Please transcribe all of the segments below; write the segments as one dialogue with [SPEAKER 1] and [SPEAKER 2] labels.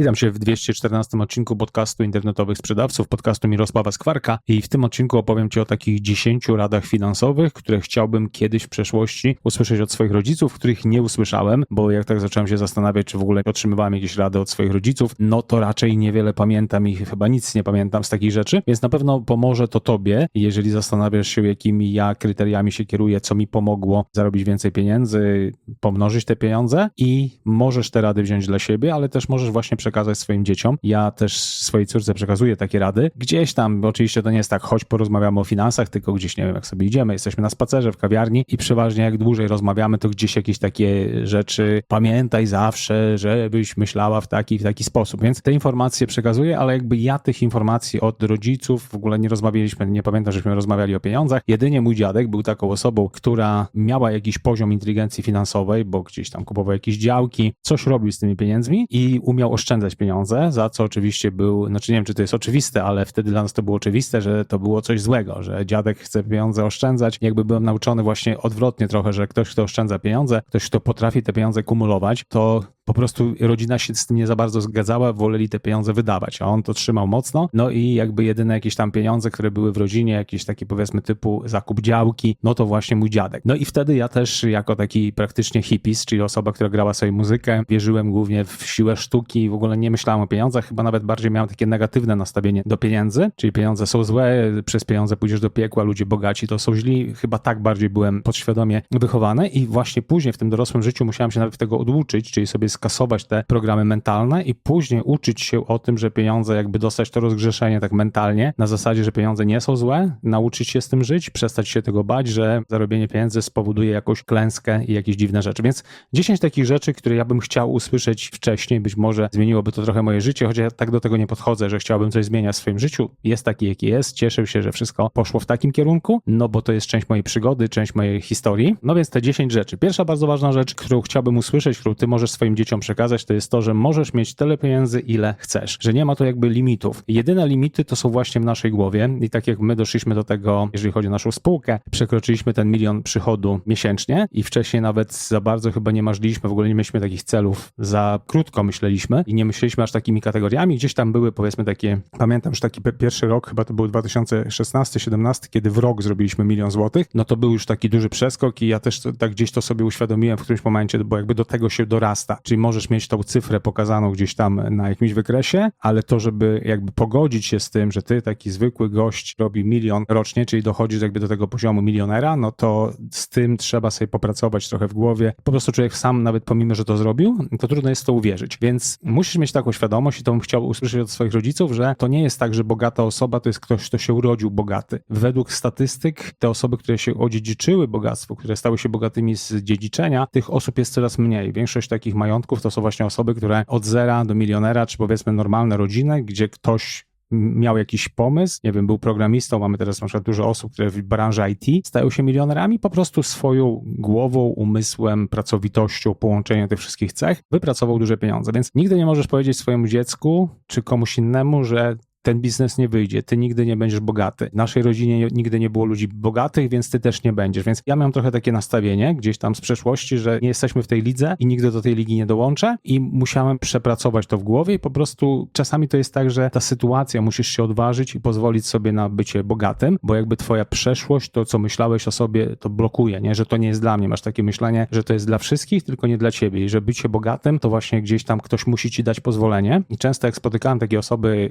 [SPEAKER 1] Witam się w 214 odcinku podcastu internetowych sprzedawców, podcastu Mirosława Skwarka. I w tym odcinku opowiem Ci o takich 10 radach finansowych, które chciałbym kiedyś w przeszłości usłyszeć od swoich rodziców, których nie usłyszałem, bo jak tak zacząłem się zastanawiać, czy w ogóle otrzymywałem jakieś rady od swoich rodziców, no to raczej niewiele pamiętam i chyba nic nie pamiętam z takich rzeczy, więc na pewno pomoże to Tobie, jeżeli zastanawiasz się, jakimi ja kryteriami się kieruję, co mi pomogło zarobić więcej pieniędzy, pomnożyć te pieniądze i możesz te rady wziąć dla siebie, ale też możesz właśnie przekazać swoim dzieciom. Ja też swojej córce przekazuję takie rady. Gdzieś tam, oczywiście to nie jest tak, choć porozmawiamy o finansach, tylko gdzieś, nie wiem, jak sobie idziemy, jesteśmy na spacerze w kawiarni i przeważnie jak dłużej rozmawiamy, to gdzieś jakieś takie rzeczy, pamiętaj zawsze, żebyś myślała w taki w taki sposób. Więc te informacje przekazuję, ale jakby ja tych informacji od rodziców w ogóle nie rozmawialiśmy, nie pamiętam, żeśmy rozmawiali o pieniądzach. Jedynie mój dziadek był taką osobą, która miała jakiś poziom inteligencji finansowej, bo gdzieś tam kupował jakieś działki, coś robił z tymi pieniędzmi i umiał oszczędzać pieniądze, za co oczywiście był, znaczy nie wiem, czy to jest oczywiste, ale wtedy dla nas to było oczywiste, że to było coś złego, że dziadek chce pieniądze oszczędzać. Jakby byłem nauczony właśnie odwrotnie trochę, że ktoś, kto oszczędza pieniądze, ktoś, kto potrafi te pieniądze kumulować, to po prostu rodzina się z tym nie za bardzo zgadzała, woleli te pieniądze wydawać, a on to trzymał mocno. No i jakby jedyne jakieś tam pieniądze, które były w rodzinie, jakieś takie powiedzmy typu zakup działki, no to właśnie mój dziadek. No i wtedy ja też jako taki praktycznie hippies, czyli osoba, która grała sobie muzykę, wierzyłem głównie w siłę sztuki, w ogóle nie myślałem o pieniądzach, chyba nawet bardziej miałem takie negatywne nastawienie do pieniędzy, czyli pieniądze są złe, przez pieniądze pójdziesz do piekła, ludzie bogaci to są źli, chyba tak bardziej byłem podświadomie wychowany i właśnie później w tym dorosłym życiu musiałem się nawet tego oduczyć, czyli sobie skasować te programy mentalne i później uczyć się o tym, że pieniądze, jakby dostać to rozgrzeszenie tak mentalnie, na zasadzie, że pieniądze nie są złe, nauczyć się z tym żyć, przestać się tego bać, że zarobienie pieniędzy spowoduje jakąś klęskę i jakieś dziwne rzeczy. Więc 10 takich rzeczy, które ja bym chciał usłyszeć wcześniej, być może zmieniłoby to trochę moje życie, choć ja tak do tego nie podchodzę, że chciałbym coś zmieniać w swoim życiu. Jest taki, jaki jest. Cieszę się, że wszystko poszło w takim kierunku, no bo to jest część mojej przygody, część mojej historii. No więc te 10 rzeczy. Pierwsza bardzo ważna rzecz, którą chciałbym usłyszeć, którą ty możesz swoim dzieciom przekazać, to jest to, że możesz mieć tyle pieniędzy, ile chcesz. Że nie ma to jakby limitów. Jedyne limity to są właśnie w naszej głowie i tak jak my doszliśmy do tego, jeżeli chodzi o naszą spółkę, przekroczyliśmy ten milion przychodu miesięcznie i wcześniej nawet za bardzo chyba nie marzyliśmy, w ogóle nie mieliśmy takich celów, za krótko myśleliśmy i nie myśleliśmy aż takimi kategoriami. Gdzieś tam były powiedzmy takie, pamiętam, że taki pierwszy rok, chyba to był 2016-17, kiedy w rok zrobiliśmy milion złotych, no to był już taki duży przeskok i ja też tak gdzieś to sobie uświadomiłem w którymś momencie, bo jakby do tego się dorasta. Czyli możesz mieć tą cyfrę pokazaną gdzieś tam na jakimś wykresie, ale to, żeby jakby pogodzić się z tym, że ty, taki zwykły gość, robi milion rocznie, czyli dochodzisz jakby do tego poziomu milionera, no to z tym trzeba sobie popracować trochę w głowie. Po prostu człowiek sam, nawet pomimo, że to zrobił, to trudno jest to uwierzyć. Więc musisz mieć taką świadomość i to bym chciał usłyszeć od swoich rodziców, że to nie jest tak, że bogata osoba to jest ktoś, kto się urodził bogaty. Według statystyk te osoby, które się odziedziczyły bogactwo, które stały się bogatymi z dziedziczenia, tych osób jest coraz mniej. Większość takich majątków to są właśnie osoby, które od zera do milionera, czy powiedzmy normalne rodziny, gdzie ktoś miał jakiś pomysł, nie wiem, był programistą, mamy teraz na przykład dużo osób, które w branży IT stają się milionerami, po prostu swoją głową, umysłem, pracowitością, połączeniem tych wszystkich cech wypracował duże pieniądze. Więc nigdy nie możesz powiedzieć swojemu dziecku czy komuś innemu, że ten biznes nie wyjdzie, ty nigdy nie będziesz bogaty. W naszej rodzinie nigdy nie było ludzi bogatych, więc ty też nie będziesz. Więc ja mam trochę takie nastawienie gdzieś tam z przeszłości, że nie jesteśmy w tej lidze i nigdy do tej ligi nie dołączę i musiałem przepracować to w głowie i po prostu czasami to jest tak, że ta sytuacja musisz się odważyć i pozwolić sobie na bycie bogatym, bo jakby twoja przeszłość, to co myślałeś o sobie, to blokuje, nie? Że to nie jest dla mnie. Masz takie myślenie, że to jest dla wszystkich, tylko nie dla ciebie i że bycie bogatym, to właśnie gdzieś tam ktoś musi ci dać pozwolenie i często jak spotykałem takie osoby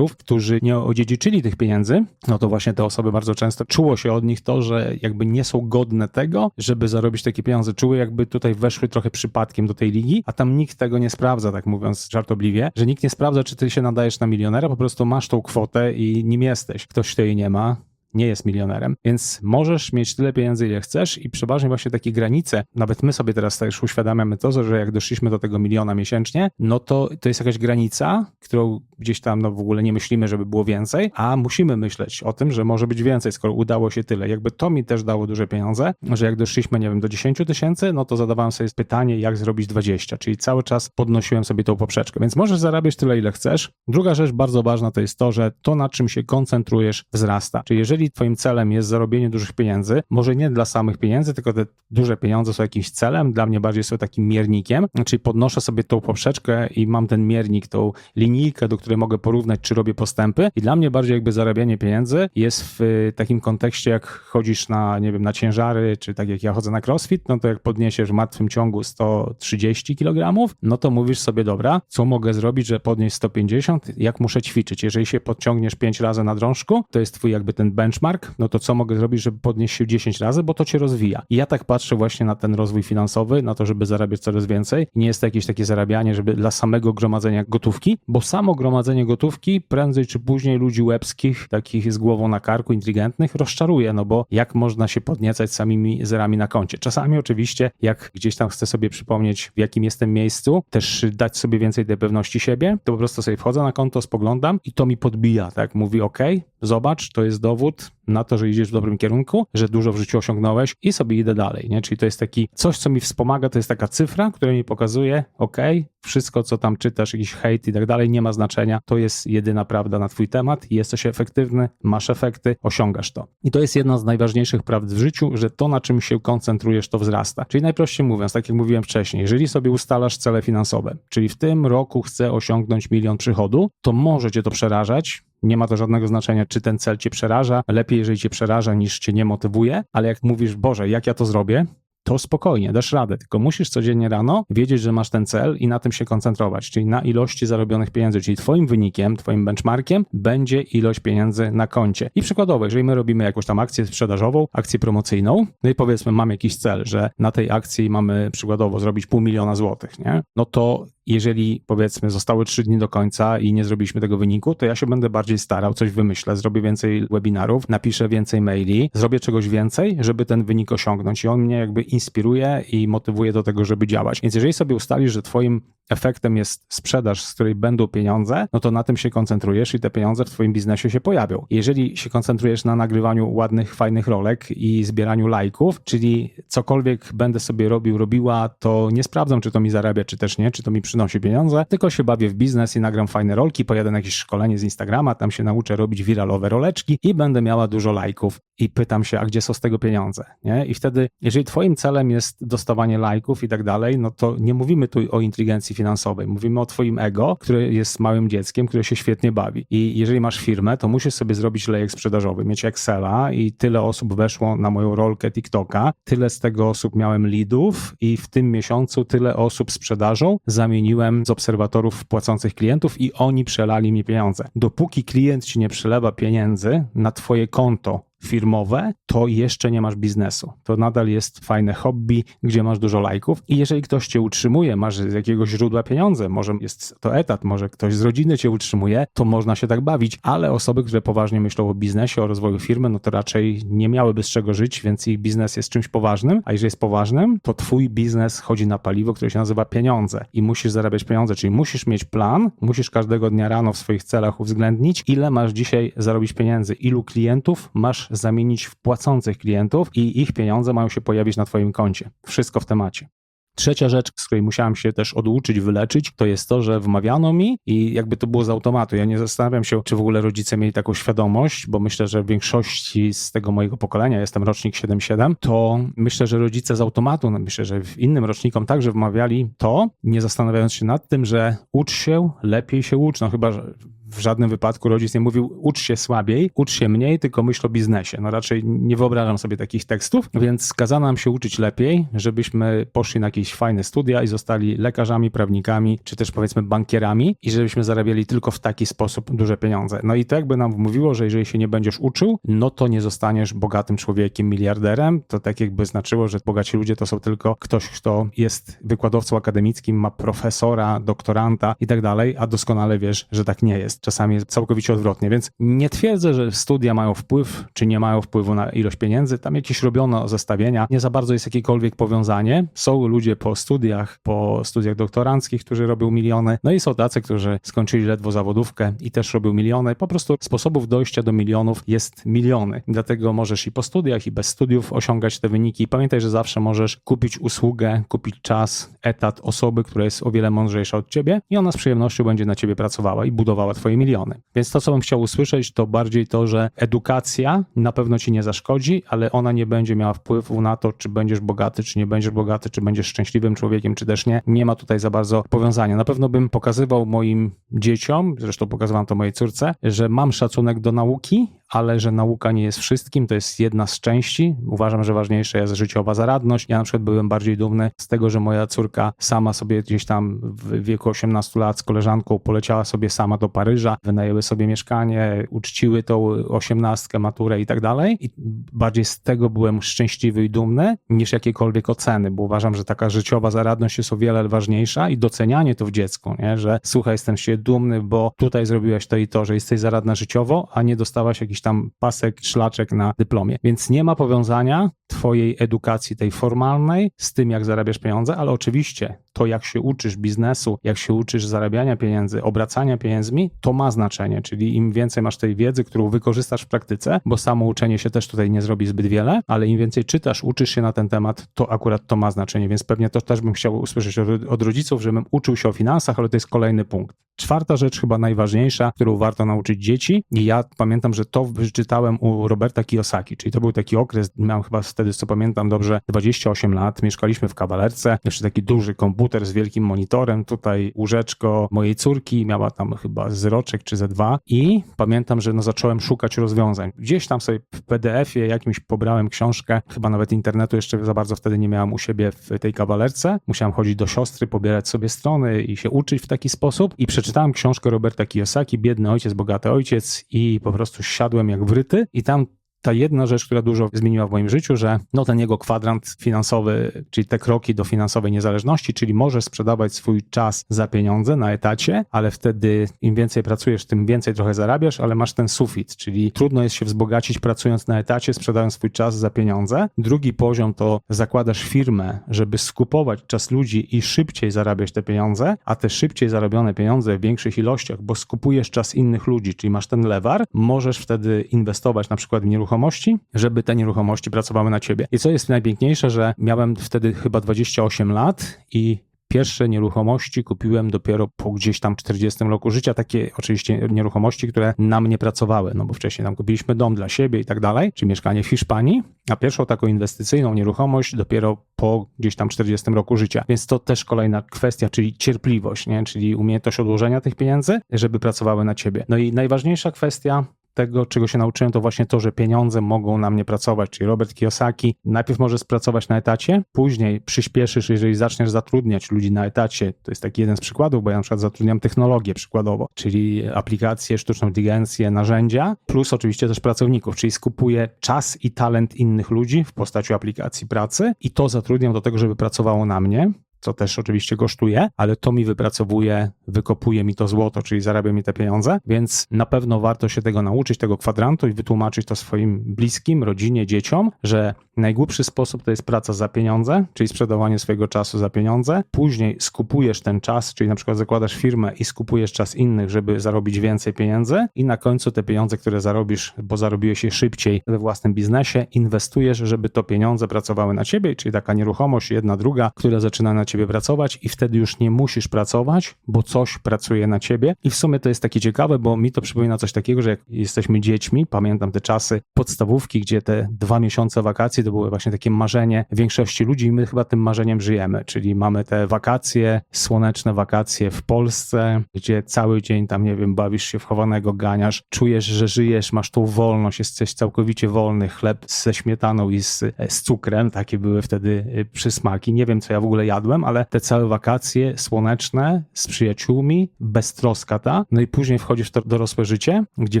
[SPEAKER 1] którzy nie odziedziczyli tych pieniędzy, no to właśnie te osoby bardzo często czuło się od nich to, że jakby nie są godne tego, żeby zarobić takie pieniądze. Czuły jakby tutaj weszły trochę przypadkiem do tej ligi, a tam nikt tego nie sprawdza, tak mówiąc żartobliwie, że nikt nie sprawdza, czy ty się nadajesz na milionera, po prostu masz tą kwotę i nim jesteś. Ktoś, kto jej nie ma, nie jest milionerem, więc możesz mieć tyle pieniędzy, ile chcesz i przeważnie właśnie takie granice, nawet my sobie teraz też uświadamiamy to, że jak doszliśmy do tego miliona miesięcznie, no to to jest jakaś granica, którą gdzieś tam no w ogóle nie myślimy, żeby było więcej, a musimy myśleć o tym, że może być więcej, skoro udało się tyle. Jakby to mi też dało duże pieniądze, że jak doszliśmy, nie wiem, do 10 tysięcy, no to zadawałem sobie pytanie, jak zrobić 20, czyli cały czas podnosiłem sobie tą poprzeczkę, więc możesz zarabiać tyle, ile chcesz. Druga rzecz bardzo ważna to jest to, że to, na czym się koncentrujesz, wzrasta. Czyli jeżeli twoim celem jest zarobienie dużych pieniędzy, może nie dla samych pieniędzy, tylko te duże pieniądze są jakimś celem, dla mnie bardziej są takim miernikiem, czyli podnoszę sobie tą poprzeczkę i mam ten miernik, tą linijkę, do której mogę porównać, czy robię postępy i dla mnie bardziej jakby zarabianie pieniędzy jest w y, takim kontekście, jak chodzisz na, nie wiem, na ciężary, czy tak jak ja chodzę na crossfit, no to jak podniesiesz w martwym ciągu 130 kg, no to mówisz sobie, dobra, co mogę zrobić, że podnieść 150, jak muszę ćwiczyć. Jeżeli się podciągniesz 5 razy na drążku, to jest twój jakby ten benchmark, no to co mogę zrobić, żeby podnieść się 10 razy, bo to cię rozwija. I ja tak patrzę właśnie na ten rozwój finansowy, na to, żeby zarabiać coraz więcej. Nie jest to jakieś takie zarabianie, żeby dla samego gromadzenia gotówki, bo samo gromadzenie gotówki prędzej czy później ludzi łebskich, takich z głową na karku, inteligentnych, rozczaruje, no bo jak można się podniecać samymi zerami na koncie. Czasami oczywiście, jak gdzieś tam chcę sobie przypomnieć, w jakim jestem miejscu, też dać sobie więcej tej pewności siebie, to po prostu sobie wchodzę na konto, spoglądam i to mi podbija, tak? Mówi, ok, zobacz, to jest dowód na to, że idziesz w dobrym kierunku, że dużo w życiu osiągnąłeś i sobie idę dalej, nie? Czyli to jest taki coś, co mi wspomaga, to jest taka cyfra, która mi pokazuje, ok, wszystko, co tam czytasz, jakiś hejt i tak dalej, nie ma znaczenia, to jest jedyna prawda na twój temat, jesteś efektywny, masz efekty, osiągasz to. I to jest jedna z najważniejszych prawd w życiu, że to, na czym się koncentrujesz, to wzrasta. Czyli najprościej mówiąc, tak jak mówiłem wcześniej, jeżeli sobie ustalasz cele finansowe, czyli w tym roku chcę osiągnąć milion przychodu, to może cię to przerażać, nie ma to żadnego znaczenia, czy ten cel cię przeraża. Lepiej, jeżeli cię przeraża, niż cię nie motywuje, ale jak mówisz, Boże, jak ja to zrobię, to spokojnie, dasz radę, tylko musisz codziennie rano wiedzieć, że masz ten cel i na tym się koncentrować, czyli na ilości zarobionych pieniędzy, czyli twoim wynikiem, twoim benchmarkiem będzie ilość pieniędzy na koncie. I przykładowo, jeżeli my robimy jakąś tam akcję sprzedażową, akcję promocyjną, no i powiedzmy mamy jakiś cel, że na tej akcji mamy przykładowo zrobić pół miliona złotych, nie? No to jeżeli powiedzmy zostały trzy dni do końca i nie zrobiliśmy tego wyniku, to ja się będę bardziej starał, coś wymyślę, zrobię więcej webinarów, napiszę więcej maili, zrobię czegoś więcej, żeby ten wynik osiągnąć i on mnie jakby inspiruje i motywuje do tego, żeby działać. Więc jeżeli sobie ustalisz, że twoim efektem jest sprzedaż, z której będą pieniądze, no to na tym się koncentrujesz i te pieniądze w twoim biznesie się pojawią. Jeżeli się koncentrujesz na nagrywaniu ładnych, fajnych rolek i zbieraniu lajków, czyli cokolwiek będę sobie robił, robiła, to nie sprawdzam, czy to mi zarabia, czy też nie, czy to mi przynosi pieniądze, tylko się bawię w biznes i nagram fajne rolki, pojadę na jakieś szkolenie z Instagrama, tam się nauczę robić wiralowe roleczki i będę miała dużo lajków i pytam się, a gdzie są z tego pieniądze, nie? I wtedy, jeżeli twoim celem jest dostawanie lajków i tak dalej, no to nie mówimy tu o inteligencji finansowej, mówimy o twoim ego, które jest małym dzieckiem, które się świetnie bawi. I jeżeli masz firmę, to musisz sobie zrobić lejek sprzedażowy, mieć Excela i tyle osób weszło na moją rolkę TikToka, tyle z tego osób miałem leadów i w tym miesiącu tyle osób sprzedażą zamieniłem z obserwatorów płacących klientów i oni przelali mi pieniądze. Dopóki klient ci nie przelewa pieniędzy na twoje konto firmowe, to jeszcze nie masz biznesu. To nadal jest fajne hobby, gdzie masz dużo lajków i jeżeli ktoś cię utrzymuje, masz z jakiegoś źródła pieniądze, może jest to etat, może ktoś z rodziny cię utrzymuje, to można się tak bawić, ale osoby, które poważnie myślą o biznesie, o rozwoju firmy, no to raczej nie miałyby z czego żyć, więc ich biznes jest czymś poważnym, a jeżeli jest poważnym, to twój biznes chodzi na paliwo, które się nazywa pieniądze i musisz zarabiać pieniądze, czyli musisz mieć plan, musisz każdego dnia rano w swoich celach uwzględnić, ile masz dzisiaj zarobić pieniędzy, ilu klientów masz zamienić w płacących klientów i ich pieniądze mają się pojawić na Twoim koncie. Wszystko w temacie. Trzecia rzecz, z której musiałem się też oduczyć, wyleczyć, to jest to, że wmawiano mi i jakby to było z automatu. Ja nie zastanawiam się, czy w ogóle rodzice mieli taką świadomość, bo myślę, że w większości z tego mojego pokolenia, jestem rocznik 77, to myślę, że rodzice z automatu, no myślę, że innym rocznikom także wmawiali to, nie zastanawiając się nad tym, że ucz się, lepiej się ucz. No chyba, że w żadnym wypadku rodzic nie mówił ucz się słabiej, ucz się mniej, tylko myśl o biznesie. No raczej nie wyobrażam sobie takich tekstów, więc kazano nam się uczyć lepiej, żebyśmy poszli na jakieś fajne studia i zostali lekarzami, prawnikami, czy też powiedzmy bankierami i żebyśmy zarabiali tylko w taki sposób duże pieniądze. No i to jakby nam mówiło, że jeżeli się nie będziesz uczył, no to nie zostaniesz bogatym człowiekiem, miliarderem. To tak jakby znaczyło, że bogaci ludzie to są tylko ktoś, kto jest wykładowcą akademickim, ma profesora, doktoranta i tak dalej, a doskonale wiesz, że tak nie jest. Czasami jest całkowicie odwrotnie, więc nie twierdzę, że studia mają wpływ, czy nie mają wpływu na ilość pieniędzy. Tam jakieś robiono zestawienia, nie za bardzo jest jakiekolwiek powiązanie. Są ludzie po studiach, po studiach doktoranckich, którzy robią miliony, no i są tacy, którzy skończyli ledwo zawodówkę i też robią miliony. Po prostu sposobów dojścia do milionów jest miliony. Dlatego możesz i po studiach, i bez studiów osiągać te wyniki. Pamiętaj, że zawsze możesz kupić usługę, kupić czas, etat osoby, która jest o wiele mądrzejsza od ciebie i ona z przyjemnością będzie na ciebie pracowała i budowała twoje miliony. Więc to, co bym chciał usłyszeć, to bardziej to, że edukacja na pewno ci nie zaszkodzi, ale ona nie będzie miała wpływu na to, czy będziesz bogaty, czy nie będziesz bogaty, czy będziesz szczęśliwym człowiekiem, czy też nie. Nie ma tutaj za bardzo powiązania. Na pewno bym pokazywał moim dzieciom, zresztą pokazywałem to mojej córce, że mam szacunek do nauki, ale że nauka nie jest wszystkim, to jest jedna z części. Uważam, że ważniejsza jest życiowa zaradność. Ja na przykład byłem bardziej dumny z tego, że moja córka sama sobie gdzieś tam w wieku 18 lat z koleżanką poleciała sobie sama do Paryża, wynajęły sobie mieszkanie, uczciły tą osiemnastkę, maturę i tak dalej. I bardziej z tego byłem szczęśliwy i dumny niż jakiekolwiek oceny, bo uważam, że taka życiowa zaradność jest o wiele ważniejsza i docenianie to w dziecku, nie? że słuchaj, jestem się dumny, bo tutaj zrobiłeś to i to, że jesteś zaradna życiowo, a nie dostałaś tam pasek, szlaczek na dyplomie. Więc nie ma powiązania twojej edukacji, tej formalnej, z tym, jak zarabiasz pieniądze, ale oczywiście to, jak się uczysz biznesu, jak się uczysz zarabiania pieniędzy, obracania pieniędzmi, to ma znaczenie, czyli im więcej masz tej wiedzy, którą wykorzystasz w praktyce, bo samo uczenie się też tutaj nie zrobi zbyt wiele, ale im więcej czytasz, uczysz się na ten temat, to akurat to ma znaczenie, więc pewnie to też bym chciał usłyszeć od, od rodziców, żebym uczył się o finansach, ale to jest kolejny punkt. Czwarta rzecz, chyba najważniejsza, którą warto nauczyć dzieci, i ja pamiętam, że to wyczytałem u Roberta Kiyosaki, czyli to był taki okres, miałem chyba wtedy, co pamiętam dobrze, 28 lat, mieszkaliśmy w kawalerce, jeszcze taki duży komputer z wielkim monitorem, tutaj łóżeczko mojej córki, miała tam chyba zroczek czy ze dwa i pamiętam, że no zacząłem szukać rozwiązań. Gdzieś tam sobie w PDF-ie jakimś pobrałem książkę, chyba nawet internetu jeszcze za bardzo wtedy nie miałem u siebie w tej kawalerce. Musiałem chodzić do siostry, pobierać sobie strony i się uczyć w taki sposób i przeczytałem książkę Roberta Kiyosaki, Biedny ojciec, bogaty ojciec i po prostu siadłem jak wryty i tam ta jedna rzecz, która dużo zmieniła w moim życiu, że no ten jego kwadrant finansowy, czyli te kroki do finansowej niezależności, czyli możesz sprzedawać swój czas za pieniądze na etacie, ale wtedy im więcej pracujesz, tym więcej trochę zarabiasz, ale masz ten sufit, czyli trudno jest się wzbogacić pracując na etacie, sprzedając swój czas za pieniądze. Drugi poziom to zakładasz firmę, żeby skupować czas ludzi i szybciej zarabiać te pieniądze, a te szybciej zarobione pieniądze w większych ilościach, bo skupujesz czas innych ludzi, czyli masz ten lewar, możesz wtedy inwestować na przykład w nieruchomości, nieruchomości, żeby te nieruchomości pracowały na ciebie. I co jest najpiękniejsze, że miałem wtedy chyba 28 lat i Pierwsze nieruchomości kupiłem dopiero po gdzieś tam 40 roku życia, takie oczywiście nieruchomości, które na mnie pracowały, no bo wcześniej tam kupiliśmy dom dla siebie i tak dalej, czy mieszkanie w Hiszpanii, a pierwszą taką inwestycyjną nieruchomość dopiero po gdzieś tam 40 roku życia. Więc to też kolejna kwestia, czyli cierpliwość, nie? czyli umiejętność odłożenia tych pieniędzy, żeby pracowały na ciebie. No i najważniejsza kwestia tego, czego się nauczyłem, to właśnie to, że pieniądze mogą na mnie pracować. Czyli Robert Kiyosaki najpierw możesz pracować na etacie, później przyspieszysz, jeżeli zaczniesz zatrudniać ludzi na etacie. To jest taki jeden z przykładów, bo ja na przykład zatrudniam technologię przykładowo, czyli aplikacje, sztuczną inteligencję, narzędzia, plus oczywiście też pracowników, czyli skupuję czas i talent innych ludzi w postaci aplikacji pracy i to zatrudniam do tego, żeby pracowało na mnie co też oczywiście kosztuje, ale to mi wypracowuje, wykopuje mi to złoto, czyli zarabia mi te pieniądze, więc na pewno warto się tego nauczyć, tego kwadrantu i wytłumaczyć to swoim bliskim, rodzinie, dzieciom, że najgłupszy sposób to jest praca za pieniądze, czyli sprzedawanie swojego czasu za pieniądze. Później skupujesz ten czas, czyli na przykład zakładasz firmę i skupujesz czas innych, żeby zarobić więcej pieniędzy i na końcu te pieniądze, które zarobisz, bo zarobiłeś je szybciej we własnym biznesie, inwestujesz, żeby to pieniądze pracowały na ciebie, czyli taka nieruchomość, jedna, druga, która zaczyna na ciebie pracować i wtedy już nie musisz pracować, bo coś pracuje na ciebie. I w sumie to jest takie ciekawe, bo mi to przypomina coś takiego, że jak jesteśmy dziećmi, pamiętam te czasy podstawówki, gdzie te dwa miesiące wakacji to było właśnie takie marzenie większości ludzi i my chyba tym marzeniem żyjemy, czyli mamy te wakacje, słoneczne wakacje w Polsce, gdzie cały dzień tam, nie wiem, bawisz się w chowanego, ganiasz, czujesz, że żyjesz, masz tą wolność, jesteś całkowicie wolny, chleb ze śmietaną i z, z cukrem, takie były wtedy y, przysmaki. Nie wiem, co ja w ogóle jadłem, ale te całe wakacje słoneczne z przyjaciółmi, beztroska ta, no i później wchodzisz w to dorosłe życie, gdzie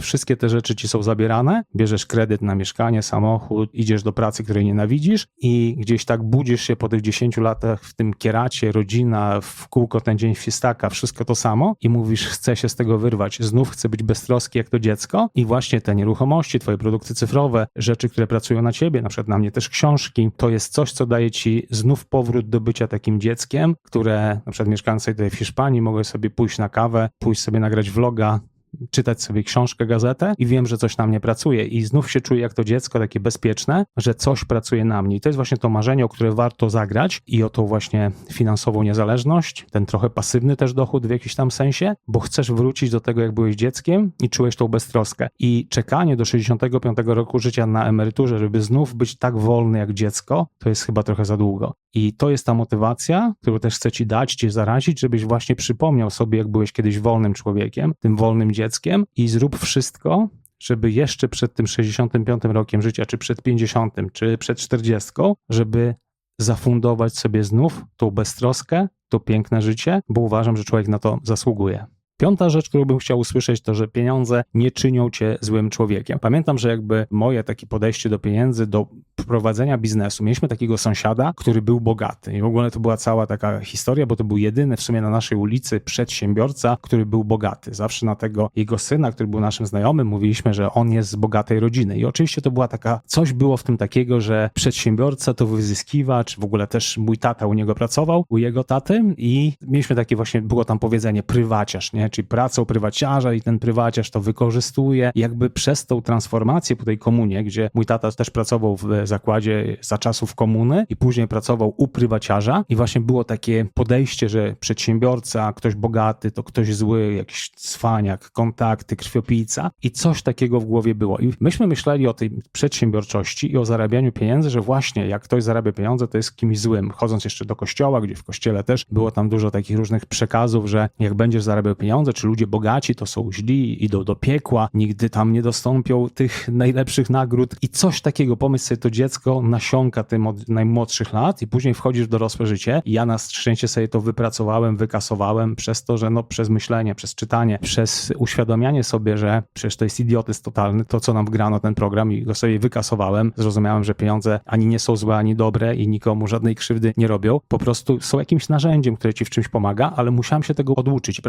[SPEAKER 1] wszystkie te rzeczy ci są zabierane, bierzesz kredyt na mieszkanie, samochód, idziesz do pracy, której nienawidzisz i gdzieś tak budzisz się po tych 10 latach w tym kieracie, rodzina, w kółko ten dzień fistaka, wszystko to samo i mówisz, chcę się z tego wyrwać, znów chcę być beztroski jak to dziecko i właśnie te nieruchomości, twoje produkty cyfrowe, rzeczy, które pracują na ciebie, na przykład na mnie też książki, to jest coś, co daje ci znów powrót do bycia takim dzieckiem, które na przykład mieszkając tutaj w Hiszpanii mogę sobie pójść na kawę, pójść sobie nagrać vloga, czytać sobie książkę, gazetę i wiem, że coś na mnie pracuje i znów się czuję jak to dziecko takie bezpieczne, że coś pracuje na mnie. I to jest właśnie to marzenie, o które warto zagrać i o tą właśnie finansową niezależność, ten trochę pasywny też dochód w jakimś tam sensie, bo chcesz wrócić do tego, jak byłeś dzieckiem i czułeś tą beztroskę. I czekanie do 65 roku życia na emeryturze, żeby znów być tak wolny jak dziecko, to jest chyba trochę za długo. I to jest ta motywacja, którą też chcę ci dać, cię zarazić, żebyś właśnie przypomniał sobie, jak byłeś kiedyś wolnym człowiekiem, tym wolnym dzieckiem i zrób wszystko, żeby jeszcze przed tym 65 rokiem życia, czy przed 50, czy przed 40, żeby zafundować sobie znów tą beztroskę, to piękne życie, bo uważam, że człowiek na to zasługuje. Piąta rzecz, którą bym chciał usłyszeć, to że pieniądze nie czynią cię złym człowiekiem. Pamiętam, że jakby moje takie podejście do pieniędzy, do prowadzenia biznesu, mieliśmy takiego sąsiada, który był bogaty. I w ogóle to była cała taka historia, bo to był jedyny w sumie na naszej ulicy przedsiębiorca, który był bogaty. Zawsze na tego jego syna, który był naszym znajomym, mówiliśmy, że on jest z bogatej rodziny. I oczywiście to była taka, coś było w tym takiego, że przedsiębiorca to wyzyskiwacz, w ogóle też mój tata u niego pracował, u jego taty i mieliśmy takie właśnie, było tam powiedzenie prywaciarz, nie? Czyli pracą prywaciarza i ten prywaciarz to wykorzystuje. Jakby przez tą transformację po tej komunie, gdzie mój tata też pracował w zakładzie za czasów komuny i później pracował u prywaciarza i właśnie było takie podejście, że przedsiębiorca, ktoś bogaty, to ktoś zły, jakiś cwaniak, kontakty, krwiopijca i coś takiego w głowie było. I myśmy myśleli o tej przedsiębiorczości i o zarabianiu pieniędzy, że właśnie jak ktoś zarabia pieniądze, to jest kimś złym. Chodząc jeszcze do kościoła, gdzie w kościele też było tam dużo takich różnych przekazów, że jak będziesz zarabiał pieniądze, pieniądze, czy ludzie bogaci to są źli, idą do piekła, nigdy tam nie dostąpią tych najlepszych nagród. I coś takiego, pomyśl sobie, to dziecko nasiąka tym od najmłodszych lat i później wchodzisz w dorosłe życie. I ja na szczęście sobie to wypracowałem, wykasowałem przez to, że no przez myślenie, przez czytanie, przez uświadamianie sobie, że przecież to jest idiotyzm totalny, to co nam wgrano ten program i go sobie wykasowałem, zrozumiałem, że pieniądze ani nie są złe, ani dobre i nikomu żadnej krzywdy nie robią, po prostu są jakimś narzędziem, które ci w czymś pomaga, ale musiałem się tego oduczyć. I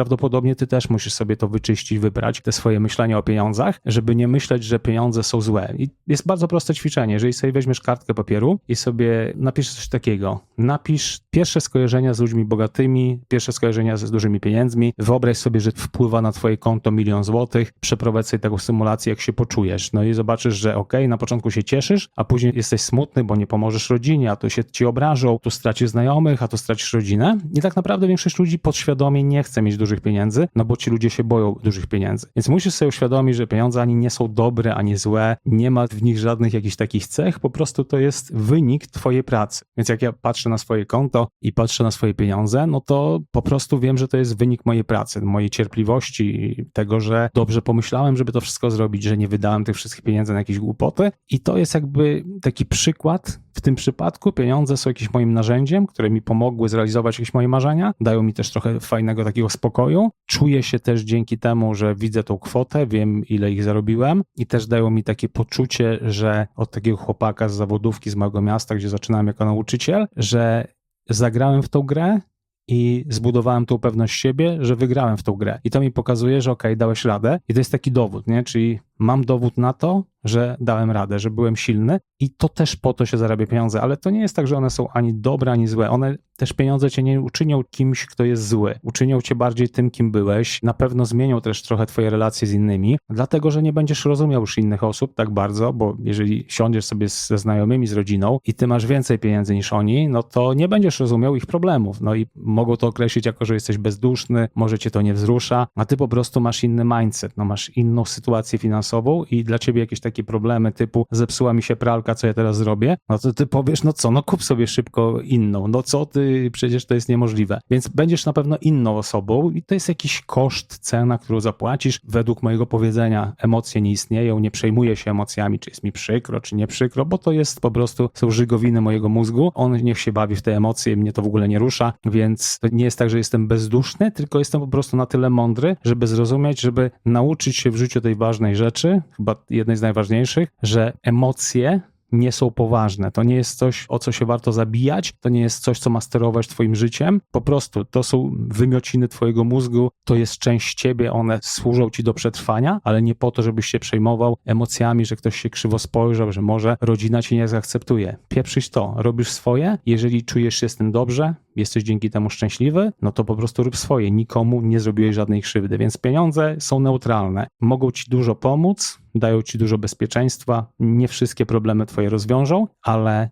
[SPEAKER 1] prawdopodobnie ty też musisz sobie to wyczyścić, wybrać, te swoje myślenie o pieniądzach, żeby nie myśleć, że pieniądze są złe. I jest bardzo proste ćwiczenie. Jeżeli sobie weźmiesz kartkę papieru i sobie napisz coś takiego, napisz pierwsze skojarzenia z ludźmi bogatymi, pierwsze skojarzenia z dużymi pieniędzmi, wyobraź sobie, że wpływa na twoje konto milion złotych, przeprowadź sobie taką symulację, jak się poczujesz. No i zobaczysz, że ok, na początku się cieszysz, a później jesteś smutny, bo nie pomożesz rodzinie, a to się ci obrażą, tu stracisz znajomych, a to stracisz rodzinę. I tak naprawdę większość ludzi podświadomie nie chce mieć dużych pieniędzy, no bo ci ludzie się boją dużych pieniędzy. Więc musisz sobie uświadomić, że pieniądze ani nie są dobre, ani złe, nie ma w nich żadnych jakichś takich cech, po prostu to jest wynik twojej pracy. Więc jak ja patrzę na swoje konto i patrzę na swoje pieniądze, no to po prostu wiem, że to jest wynik mojej pracy, mojej cierpliwości, tego, że dobrze pomyślałem, żeby to wszystko zrobić, że nie wydałem tych wszystkich pieniędzy na jakieś głupoty. I to jest jakby taki przykład. W tym przypadku pieniądze są jakimś moim narzędziem, które mi pomogły zrealizować jakieś moje marzenia, dają mi też trochę fajnego takiego spokoju. Czuję się też dzięki temu, że widzę tą kwotę, wiem ile ich zarobiłem i też dają mi takie poczucie, że od takiego chłopaka z zawodówki z małego miasta, gdzie zaczynałem jako nauczyciel, że zagrałem w tą grę i zbudowałem tą pewność siebie, że wygrałem w tą grę. I to mi pokazuje, że okej, okay, dałeś radę. I to jest taki dowód, nie? Czyli mam dowód na to, że dałem radę, że byłem silny i to też po to się zarabia pieniądze, ale to nie jest tak, że one są ani dobre, ani złe. One też pieniądze cię nie uczynią kimś, kto jest zły. Uczynią cię bardziej tym, kim byłeś. Na pewno zmienią też trochę twoje relacje z innymi, dlatego, że nie będziesz rozumiał już innych osób tak bardzo, bo jeżeli siądziesz sobie ze znajomymi, z rodziną i ty masz więcej pieniędzy niż oni, no to nie będziesz rozumiał ich problemów. No i mogą to określić jako, że jesteś bezduszny, może cię to nie wzrusza, a ty po prostu masz inny mindset, no masz inną sytuację finansową i dla ciebie jakieś takie problemy typu zepsuła mi się pralka, co ja teraz zrobię, no to ty powiesz, no co, no kup sobie szybko inną, no co ty, przecież to jest niemożliwe. Więc będziesz na pewno inną osobą i to jest jakiś koszt, cena, którą zapłacisz. Według mojego powiedzenia emocje nie istnieją, nie przejmuję się emocjami, czy jest mi przykro, czy nie przykro, bo to jest po prostu, są żygowiny mojego mózgu, on niech się bawi w te emocje, mnie to w ogóle nie rusza, więc to nie jest tak, że jestem bezduszny, tylko jestem po prostu na tyle mądry, żeby zrozumieć, żeby nauczyć się w życiu tej ważnej rzeczy, chyba jednej z najważniejszych, że emocje nie są poważne. To nie jest coś, o co się warto zabijać, to nie jest coś, co ma sterować twoim życiem. Po prostu to są wymiociny twojego mózgu, to jest część ciebie, one służą ci do przetrwania, ale nie po to, żebyś się przejmował emocjami, że ktoś się krzywo spojrzał, że może rodzina cię nie zaakceptuje. Pieprzyć to, robisz swoje, jeżeli czujesz się z tym dobrze, jesteś dzięki temu szczęśliwy, no to po prostu rób swoje. Nikomu nie zrobiłeś żadnej krzywdy, więc pieniądze są neutralne. Mogą ci dużo pomóc, dają ci dużo bezpieczeństwa, nie wszystkie problemy twoje rozwiążą, ale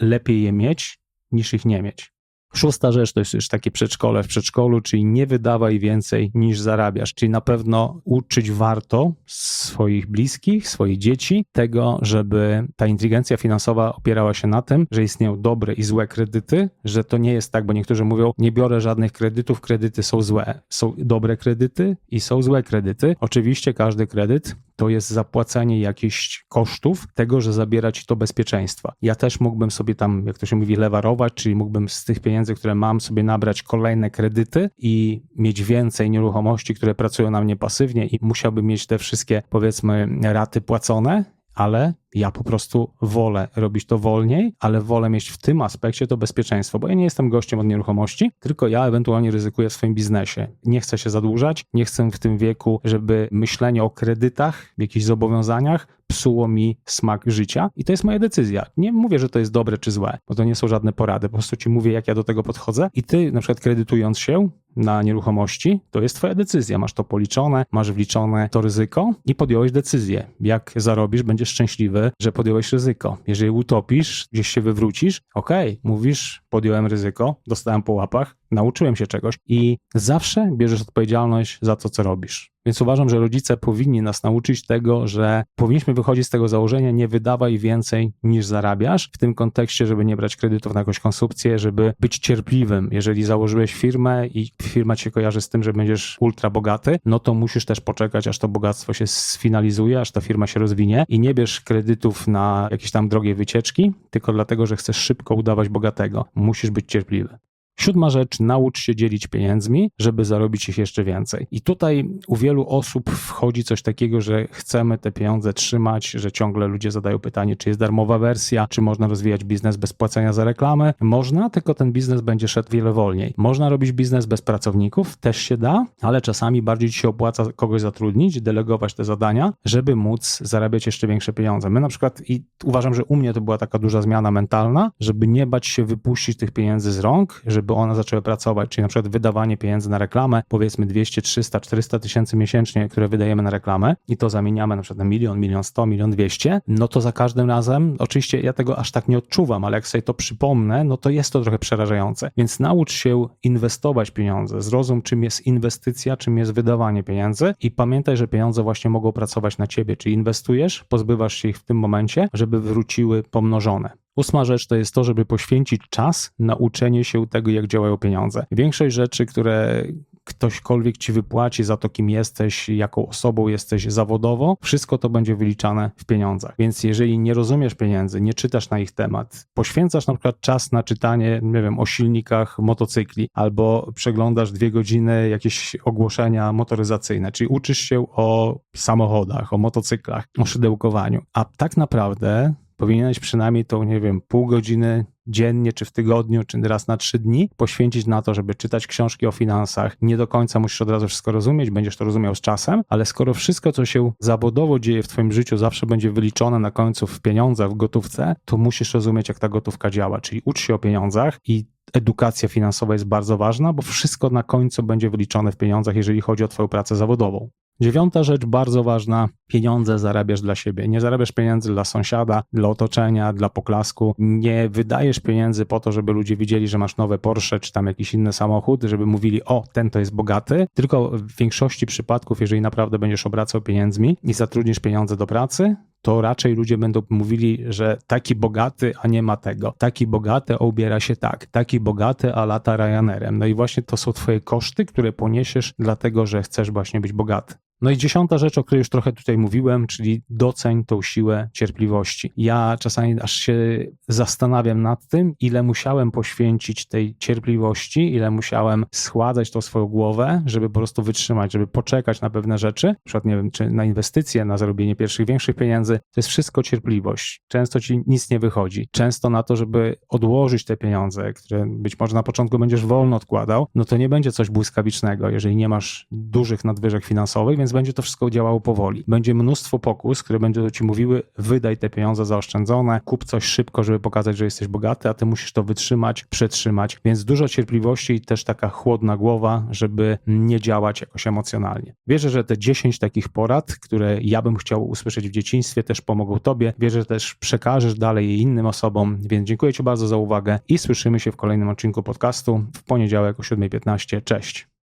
[SPEAKER 1] lepiej je mieć niż ich nie mieć. Szósta rzecz to jest już takie przedszkole w przedszkolu, czyli nie wydawaj więcej niż zarabiasz. Czyli na pewno uczyć warto swoich bliskich, swoich dzieci tego, żeby ta inteligencja finansowa opierała się na tym, że istnieją dobre i złe kredyty, że to nie jest tak, bo niektórzy mówią, nie biorę żadnych kredytów, kredyty są złe. Są dobre kredyty i są złe kredyty. Oczywiście każdy kredyt to jest zapłacenie jakichś kosztów tego, że zabiera ci to bezpieczeństwa. Ja też mógłbym sobie tam, jak to się mówi, lewarować, czyli mógłbym z tych pieniędzy, które mam, sobie nabrać kolejne kredyty i mieć więcej nieruchomości, które pracują na mnie pasywnie i musiałbym mieć te wszystkie, powiedzmy, raty płacone, ale ja po prostu wolę robić to wolniej, ale wolę mieć w tym aspekcie to bezpieczeństwo, bo ja nie jestem gościem od nieruchomości, tylko ja ewentualnie ryzykuję w swoim biznesie. Nie chcę się zadłużać, nie chcę w tym wieku, żeby myślenie o kredytach, jakichś zobowiązaniach psuło mi smak życia i to jest moja decyzja. Nie mówię, że to jest dobre czy złe, bo to nie są żadne porady, po prostu ci mówię, jak ja do tego podchodzę i ty na przykład kredytując się na nieruchomości, to jest twoja decyzja. Masz to policzone, masz wliczone to ryzyko i podjąłeś decyzję. Jak zarobisz, będziesz szczęśliwy, że podjąłeś ryzyko. Jeżeli utopisz, gdzieś się wywrócisz, okej, okay, mówisz, podjąłem ryzyko, dostałem po łapach, nauczyłem się czegoś i zawsze bierzesz odpowiedzialność za to, co robisz. Więc uważam, że rodzice powinni nas nauczyć tego, że powinniśmy wychodzić z tego założenia, nie wydawaj więcej niż zarabiasz. W tym kontekście, żeby nie brać kredytów na jakąś konsumpcję, żeby być cierpliwym. Jeżeli założyłeś firmę i firma cię kojarzy z tym, że będziesz ultra bogaty, no to musisz też poczekać, aż to bogactwo się sfinalizuje, aż ta firma się rozwinie i nie bierz kredytów na jakieś tam drogie wycieczki, tylko dlatego, że chcesz szybko udawać bogatego. Musisz być cierpliwy. Siódma rzecz, naucz się dzielić pieniędzmi, żeby zarobić ich jeszcze więcej. I tutaj u wielu osób wchodzi coś takiego, że chcemy te pieniądze trzymać, że ciągle ludzie zadają pytanie, czy jest darmowa wersja, czy można rozwijać biznes bez płacenia za reklamę. Można, tylko ten biznes będzie szedł wiele wolniej. Można robić biznes bez pracowników, też się da, ale czasami bardziej ci się opłaca kogoś zatrudnić, delegować te zadania, żeby móc zarabiać jeszcze większe pieniądze. My na przykład, i uważam, że u mnie to była taka duża zmiana mentalna, żeby nie bać się wypuścić tych pieniędzy z rąk, żeby żeby one zaczęły pracować, czyli na przykład wydawanie pieniędzy na reklamę, powiedzmy 200, 300, 400 tysięcy miesięcznie, które wydajemy na reklamę i to zamieniamy na przykład na milion, milion sto, milion dwieście, no to za każdym razem, oczywiście ja tego aż tak nie odczuwam, ale jak sobie to przypomnę, no to jest to trochę przerażające. Więc naucz się inwestować pieniądze, zrozum czym jest inwestycja, czym jest wydawanie pieniędzy i pamiętaj, że pieniądze właśnie mogą pracować na ciebie, czyli inwestujesz, pozbywasz się ich w tym momencie, żeby wróciły pomnożone. Ósma rzecz to jest to, żeby poświęcić czas na uczenie się tego, jak działają pieniądze. Większość rzeczy, które ktośkolwiek ci wypłaci za to, kim jesteś, jaką osobą jesteś zawodowo, wszystko to będzie wyliczane w pieniądzach. Więc jeżeli nie rozumiesz pieniędzy, nie czytasz na ich temat, poświęcasz na przykład czas na czytanie, nie wiem, o silnikach motocykli, albo przeglądasz dwie godziny jakieś ogłoszenia motoryzacyjne, czyli uczysz się o samochodach, o motocyklach, o szydełkowaniu, a tak naprawdę powinieneś przynajmniej tą, nie wiem, pół godziny dziennie, czy w tygodniu, czy raz na trzy dni poświęcić na to, żeby czytać książki o finansach. Nie do końca musisz od razu wszystko rozumieć, będziesz to rozumiał z czasem, ale skoro wszystko, co się zawodowo dzieje w twoim życiu, zawsze będzie wyliczone na końcu w pieniądzach, w gotówce, to musisz rozumieć, jak ta gotówka działa. Czyli ucz się o pieniądzach i edukacja finansowa jest bardzo ważna, bo wszystko na końcu będzie wyliczone w pieniądzach, jeżeli chodzi o Twoją pracę zawodową. Dziewiąta rzecz, bardzo ważna, pieniądze zarabiasz dla siebie. Nie zarabiasz pieniędzy dla sąsiada, dla otoczenia, dla poklasku. Nie wydajesz pieniędzy po to, żeby ludzie widzieli, że masz nowe Porsche czy tam jakiś inny samochód, żeby mówili, o, ten to jest bogaty. Tylko w większości przypadków, jeżeli naprawdę będziesz obracał pieniędzmi i zatrudnisz pieniądze do pracy, to raczej ludzie będą mówili, że taki bogaty, a nie ma tego. Taki bogaty, a ubiera się tak. Taki bogaty, a lata Ryanerem. No i właśnie to są twoje koszty, które poniesiesz dlatego, że chcesz właśnie być bogaty. No i dziesiąta rzecz, o której już trochę tutaj mówiłem, czyli doceń tą siłę cierpliwości. Ja czasami aż się zastanawiam nad tym, ile musiałem poświęcić tej cierpliwości, ile musiałem schładzać tą swoją głowę, żeby po prostu wytrzymać, żeby poczekać na pewne rzeczy, na przykład nie wiem, czy na inwestycje, na zarobienie pierwszych, większych pieniędzy. To jest wszystko cierpliwość. Często ci nic nie wychodzi. Często na to, żeby odłożyć te pieniądze, które być może na początku będziesz wolno odkładał, no to nie będzie coś błyskawicznego, jeżeli nie masz dużych nadwyżek finansowych, więc będzie to wszystko działało powoli. Będzie mnóstwo pokus, które będą ci mówiły, wydaj te pieniądze zaoszczędzone, kup coś szybko, żeby pokazać, że jesteś bogaty, a ty musisz to wytrzymać, przetrzymać. Więc dużo cierpliwości i też taka chłodna głowa, żeby nie działać jakoś emocjonalnie. Wierzę, że te 10 takich porad, które ja bym chciał usłyszeć w dzieciństwie, też pomogą tobie. Wierzę, że też przekażesz dalej innym osobom, więc dziękuję ci bardzo za uwagę i słyszymy się w kolejnym odcinku podcastu w poniedziałek o 7.15. Cześć.